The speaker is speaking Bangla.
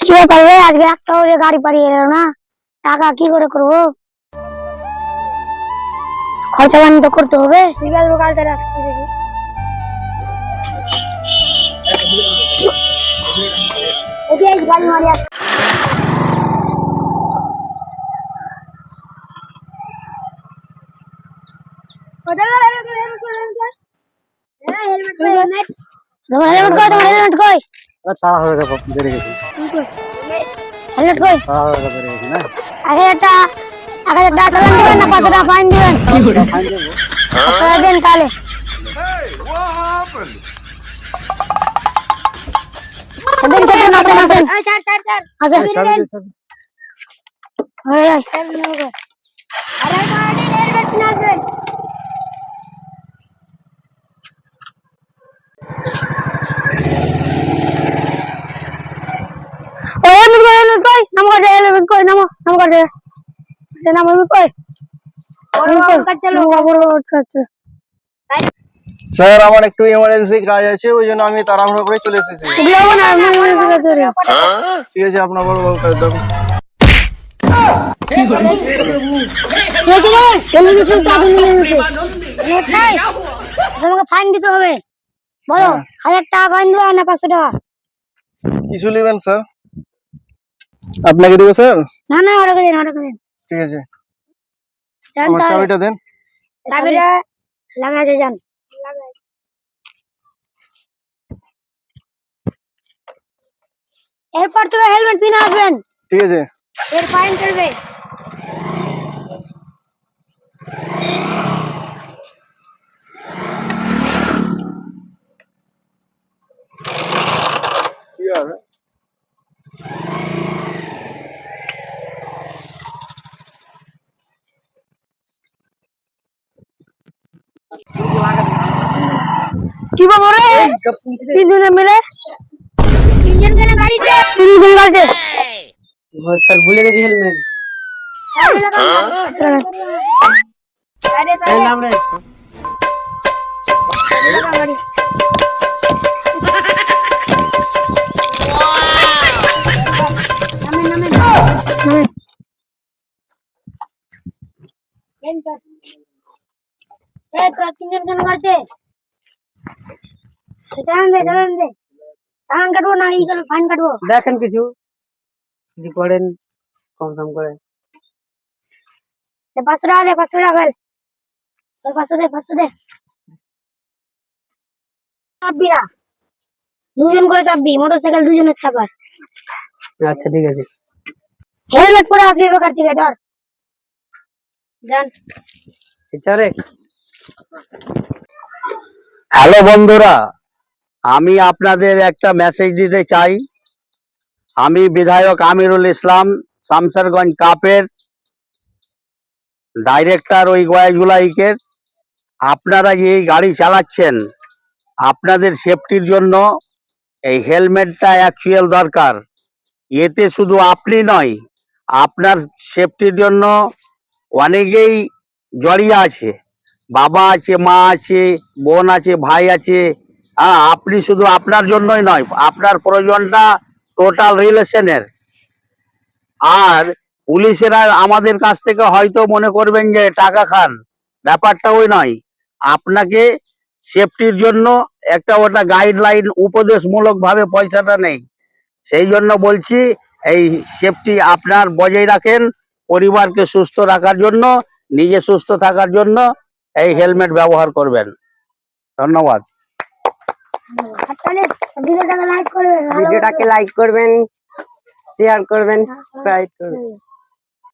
কি ব্যাপার রে আজকে একটা যে গাড়ি পাড়িয়ে এলো না। টাকা কি করে করব? খরচা পানি তো করতে হবে। গাড়িটা রাখতে ওকে গাড়ি মারি আসছে তোমার হেলমেট কই? তোমার হেলমেট কই? গেছি। হেলমেট কই তাড়াহুড়ো বেড়ে গেছি না আগে একটা এক হাজার টাকা চালান দিবেন না পাঁচশো টাকা ফাইন দিবেন ফাইন দেবো আপনারা দেন তাহলে দেন হেলমেট কই? নাম কাটে হেলমেট কই নামো নাম কাটে সে নাম হেলমেট কই? স্যার আমার একটু ইমার্জেন্সি কাজ আছে ওই জন্য আমি তাড়াহুড়ো করে চলে এসেছি। হবে ঠিক আছে আপনার বড় বড় কাজ নাই তোমাকে ফাইন দিতে হবে। বলো হাজার টাকা ফাইন দেবো না পাঁচশো টাকা? কিছু নেবেন স্যার? আপনাকে দেবো স্যার? না না অর্ডার করে দিন অর্ডার করে দিন। ঠিক আছে। আমার চাবিটা দেন। চাবিটা লাগা আছে যান। এরপর থেকে হেলমেট পিনে আসবেন। ঠিক আছে। এর ফাইন চলবে কি হবে কি বলব রে তিনজনে মিলে? তিনজন কেন গাড়িতে তিনজন গাড়িতে স্যার ভুলে গেছি হেলমেট। নাম রে তিনজন কেন গাড়িতে চালান দে চালান দে চালান কাটবো না এই ফাইন কাটবো দেখেন কিছু যদি করেন কম দাম করে দে পাঁচশো টাকা দে পাঁচশো টাকা ফেল তোর পাঁচশো দে পাঁচশো দে চাপবি না দুজন করে চাপবি মোটর সাইকেল দুজনের চাপার আচ্ছা ঠিক আছে হেলমেট পরে আসবি বেকার থেকে ধর যান এচারে হ্যালো বন্ধুরা, আমি আপনাদের একটা মেসেজ দিতে চাই। আমি বিধায়ক আমিরুল ইসলাম, শামসারগঞ্জ কাপের ডাইরেক্টর ওই গয়াজুলাইকের আপনারা যে গাড়ি চালাচ্ছেন, আপনাদের সেফটির জন্য এই হেলমেটটা অ্যাকচুয়াল দরকার। এতে শুধু আপনি নয়, আপনার সেফটির জন্য অনেকেই জড়িয়ে আছে। বাবা আছে, মা আছে, বোন আছে, ভাই আছে হ্যাঁ আপনি শুধু আপনার জন্যই নয়, আপনার প্রয়োজনটা টোটাল রিলেশনের আর পুলিশেরা আমাদের কাছ থেকে হয়তো মনে করবেন যে টাকা খান, ব্যাপারটা ওই নয়। আপনাকে সেফটির জন্য একটা ওটা গাইডলাইন উপদেশমূলক ভাবে পয়সাটা নেই। সেই জন্য বলছি, এই সেফটি আপনার বজায় রাখেন, পরিবারকে সুস্থ রাখার জন্য, নিজে সুস্থ থাকার জন্য এই হেলমেট ব্যবহার করবেন। ধন্যবাদ। তাহলে ভিডিওটাকে লাইক করবেন ভিডিওটাকে লাইক করবেন শেয়ার করবেন সাবস্ক্রাইব করবেন।